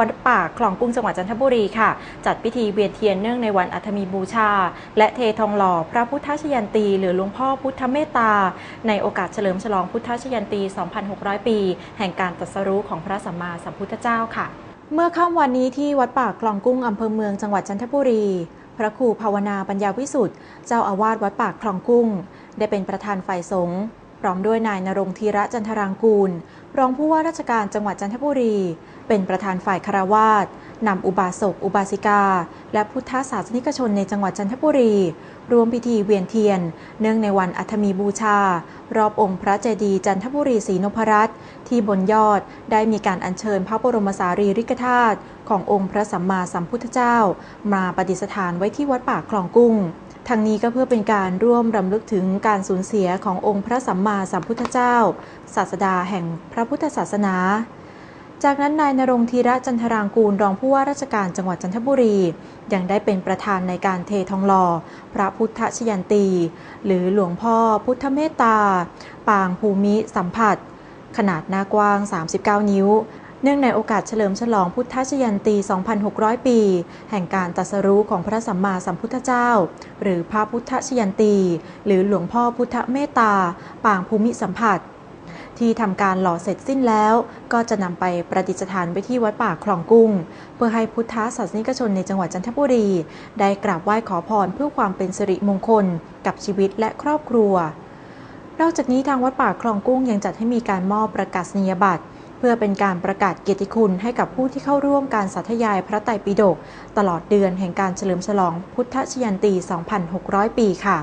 วัดป่าคลองกุ้งจังหวัดจันทบุรีค่ะ จัดพิธีเวียนเทียนเนื่องในวันอัฐมีบูชา และเททองหล่อพระพุทธชยันตี หรือหลวงพ่อพุทธเมตตา ในโอกาสเฉลิมฉลองพุทธชยันตี 2,600 ปี แห่งการตรัสรู้ของพระสัมมาสัมพุทธเจ้าค่ะ เมื่อค่ำวันนี้ที่วัดป่าคลองกุ้งอำเภอเมืองจังหวัดจันทบุรี พระครูภาวนาปัญญาวิสุทธิ์เจ้าอาวาสวัดป่าคลองกุ้ง ได้เป็นประธานฝ่ายสงฆ์พร้อมด้วยนายนรงธีระจันทรางกูล รองผู้ว่าราชการจังหวัดจันทบุรี เป็นประธานฝ่ายคารวาสนำอุบาสก อุบาสิกา และพุทธศาสนิกชนในจังหวัดจันทบุรี รวมพิธีเวียนเทียน เนื่องในวันอัฐมีบูชา รอบองค์พระเจดีย์จันทบุรีศรีนพรัตน์ที่บนยอดได้มีการอัญเชิญพระบรมสารีริกธาตุขององค์พระสัมมาสัมพุทธเจ้า มาประดิษฐานไว้ที่วัดป่าคลองกุ้งทั้งนี้ก็เพื่อเป็นการร่วมรำลึกถึงการสูญเสียขององค์พระสัมมาสัมพุทธเจ้า ศาสดาแห่งพระพุทธศาสนา จากนั้นนายนรงธีระจันทรางกูลรองผู้ว่าราชการจังหวัดจันทบุรี ยังได้เป็นประธานในการเททองหล่อ พระพุทธชยันตี หรือหลวงพ่อพุทธเมตตา ปางภูมิสัมผัส ขนาดหน้ากว้าง 39 นิ้ว เนื่องในโอกาสเฉลิมฉลองพุทธชยันตี 2,600 ปี แห่งการตรัสรู้ของพระสัมมาสัมพุทธเจ้า หรือพระพุทธชยันตี หรือหลวงพ่อพุทธเมตตา ปางภูมิสัมผัส ที่ทำการหล่อเสร็จสิ้นแล้ว ก็จะนำไปประดิษฐานไว้ที่วัดป่าคลองกุ้ง เพื่อให้พุทธศาสนิกชนในจังหวัดจันทบุรี ได้กราบไหว้ขอพรเพื่อความเป็นสิริมงคล กับชีวิตและครอบครัว นอกจากนี้ทางวัดป่าคลองกุ้งยังจัดให้มีการมอบประกาศนียบัตรเพื่อเป็นการประกาศเกียรติคุณให้กับผู้ที่เข้าร่วมการสาธยายพระไตรปิฎกตลอดเดือนแห่งการเฉลิมฉลองพุทธชยันตี 2,600 ปีค่ะ